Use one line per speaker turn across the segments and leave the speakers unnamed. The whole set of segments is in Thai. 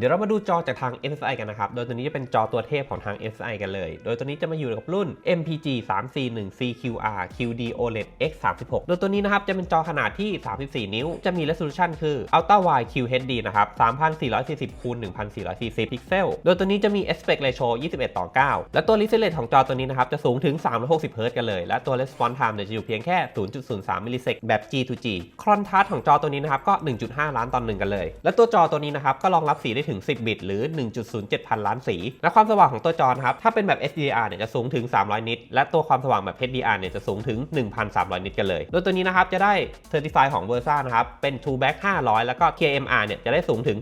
เดี๋ยวเรามาดูจอจากทาง MSI กันนะครับ โดยตัวนี้จะเป็นจอตัวเทพของทาง MSI กันเลย โดยตัวนี้จะมาอยู่กับรุ่น MPG 341 CQR QD OLED X 36โดยตัวนี้นะครับจะเป็นจอขนาดที่ 34 นิ้ว จะมี resolution คือ Ultra Wide QHD นะครับ 3440คูณ1440 พิกเซล โดยตัวนี้จะมี aspect ratio 21 ต่อ 9 และตัว refresh rate ของจอตัวนี้นะครับจะสูงถึง 360 Hz กันเลย และตัว response time จะอยู่เพียงแค่ 0.03 มิลลิเซกแบบ G to G contrast ของจอตัวนี้นะครับก็ 1.5 ล้านต่อหนึ่งกันเลย และตัวจอตัวนี้นะครับก็รองรับสีได้ถึง 10 บิต หรือ 1.07 พันล้านสี และความสว่างของตัวจอนะครับ ถ้าเป็นแบบ HDR เนี่ยจะสูงถึง 300 นิต และตัวความสว่างแบบ HDR เนี่ยจะสูงถึง 1,300 นิตกันเลย โดยตัวนี้นะครับจะได้ Certify ของ Versa นะครับ เป็น True Back 500 แล้วก็ KMR เนี่ยจะได้สูงถึง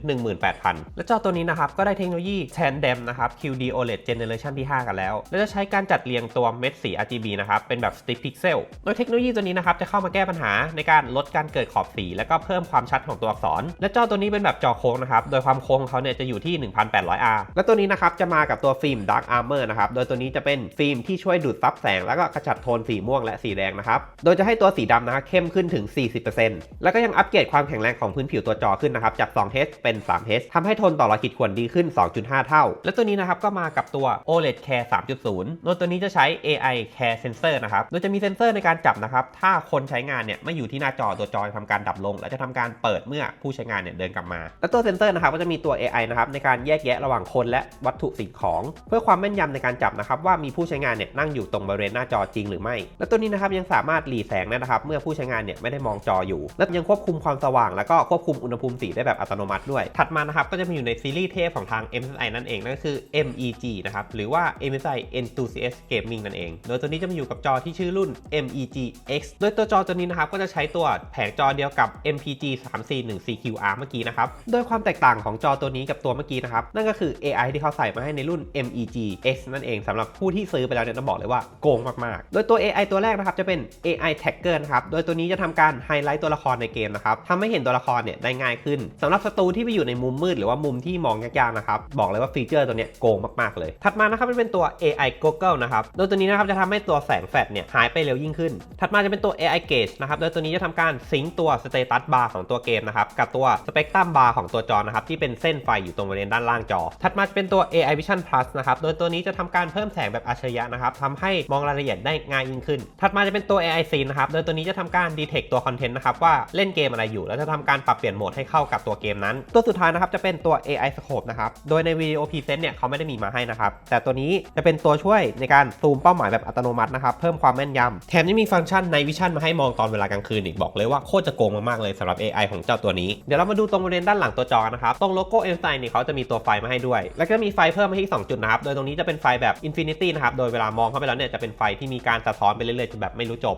18,000 และจอตัวนี้นะครับก็ได้เทคโนโลยี Tandem นะครับ QD OLED Generation ที่ 5 กันแล้ว และจะใช้การจัดเรียงตัวเม็ดสี RGB นะครับเป็นแบบ Stick Pixel โดยเทคโนโลยีตัวนี้นะครับจะเข้ามาแก้ปัญหาในการลดการเกิดขอบสี และก็เพิ่มความชัดของตัวอักษร และจอตัวนี้เป็นแบบจอโค้งนะครับโดยความโค้งของเขาเนี่ยจะอยู่ที่ 1,800R และตัวนี้นะครับจะมากับตัวฟิล์ม Dark Armor นะครับโดยตัวนี้จะเป็นฟิล์มที่ช่วยดูดซับแสง แล้วก็ขจัดโทนสีม่วงและสีแดงนะครับโดยจะให้ตัวสีดำนะครับเข้มขึ้นถึง 40%แล้วก็ยังอัปเกรดความแข็งแรงของพื้นผิวตัวจอขึ้นนะครับจาก 2H เป็น 3H ทำให้ทนต่อรอยขีดข่วนดีขึ้น 2.5 เท่า และตัวนี้นะครับก็มากับตัว OLED Care 3.0 โดยตัวนี้จะใช้ AI Care Sensor นะครับ โดยจะมีเซ็นเซอร์ในการจับนะครับ ถ้าคนใช้งานเนี่ยไม่อยู่ที่หน้าจอตัวจอจะทำการดับลง และจะทำการเปิดเมื่อผู้ใช้งานเนี่ยเดินกลับมา และตัวเซ็นเซอร์นะครับก็จะมีตัว AI นะครับในการแยกแยะระหว่างคนและวัตถุสิ่งของ เพื่อความแม่นยำในการจับนะครับว่ามีผู้ใช้งานเนี่ยนั่งอยู่ตรงบริเวณหน้าจอจริงหรือไม่ และตัวนี้นะครับยังสามารถหลีแสงได้นะครับเมื่อผู้ใช้งานเนี่ยไม่ได้มองจออยู่ และยังควบคุมความสว่าง แล้วก็ควบคุมอุณหภูมิสีได้แบบอัตโนมัติด้วย ถัดมานะครับก็จะมีอยู่ในซีรีส์เทพของทาง MSI นั่นเองนั่นก็คือ MEG นะครับหรือว่า MSI Enthusiast Gaming นั่นเอง โดยตัวนี้จะมาอยู่กับจอที่ชื่อรุ่น MEG X โดยตัวจอตัวนี้นะครับก็จะใช้ตัวแผงจอเดียวกับ MPG 341 CQR เมื่อกี้นะครับโดยความแตกต่างของจอตัวนี้กับตัวเมื่อกี้นะครับ นั่นก็คือ AI ที่เขาใส่มาให้ในรุ่น MEG X นั่นเองสำหรับผู้ที่ซื้อไปแล้วเนี่ยต้องบอกเลยว่าโกงมากๆ โดยตัว AI ตัวแรกนะครับจะเป็น AI Tagger นะครับ โดยตัวนี้จะทำการไฮไลท์ตัวละครในเกมนะครับทำให้เห็นตัวละครเนี่ยได้ง่ายขึ้นสำหรับศัตรูที่ไปอยู่ในมุมมืดหรือว่ามุมที่มองยากๆนะครับบอกเลยว่าฟีเจอร์ตัวเนี้ยโกงมากๆเลย ถัดมานะครับเป็นตัว AI Goggle นะครับ โดยตัวนี้นะครับจะทำให้ตัวแสงแฟลชเนี่ยหายไปเร็วยิ่งขึ้น ถัดมาจะเป็นตัว AI Gauge นะครับโดยตัวนี้จะทำการซิงค์ตัวสเตตัสบาร์ของตัวเกมนะครับกับตัวสเปกตรัมบาร์ของตัวจอนะครับที่เป็นเส้นไฟอยู่ตรงบริเวณด้านล่างจอ ถัดมาจะเป็นตัว AI Vision Plus นะครับ โดยตัวนี้จะทำการเพิ่มแสงแบบอัจฉริยะนะครับทำให้มองรายละเอียดได้ง่ายยิ่งขึ้น ถัดมาจะเป็นตัว AI Scene นะครับ โดยตัวนี้จะทำการ detect ตัวคอนเทนต์นะครับว่าเล่นเกมอะไรอยู่ แล้วจะทำการปรับเปลี่ยนโหมดให้เข้ากับตัวเกมนั้น ตัวสุดท้ายนะครับจะเป็นตัว AI Scope นะครับ โดยในวิดีโอพรีเซนต์เนี่ยเขาไม่ได้มีมาให้นะครับ แต่ตัวนี้จะเป็นตัวช่วยในการซูมเป้าหมายแบบอัตโนมัตินะครับ เพิ่มความแม่นยำแถมยังมีฟังก์ชันในวิชั่นมาให้มองตอนเวลากลางคืนอีกบอกเลยว่าโคตรจะโกงมากๆเลยสำหรับ AI ของเจ้าตัวนี้ เดี๋ยวเรามาดูตรงบริเวณด้านหลังตัวจอนะครับ ตรงโลโก้ m s i เนี่ยเขาจะมีตัวไฟมาให้ด้วย แล้วก็มีไฟเพิ่มมาที่2จุดนะครับ โดยตรงนี้จะเป็นไฟแบบ Infinity นะครับ โดยเวลามองเข้าไปแล้วเนี่ยจะเป็นไฟที่มีการสะท้อนไปเรื่อยๆจนแบบไม่รู้จบ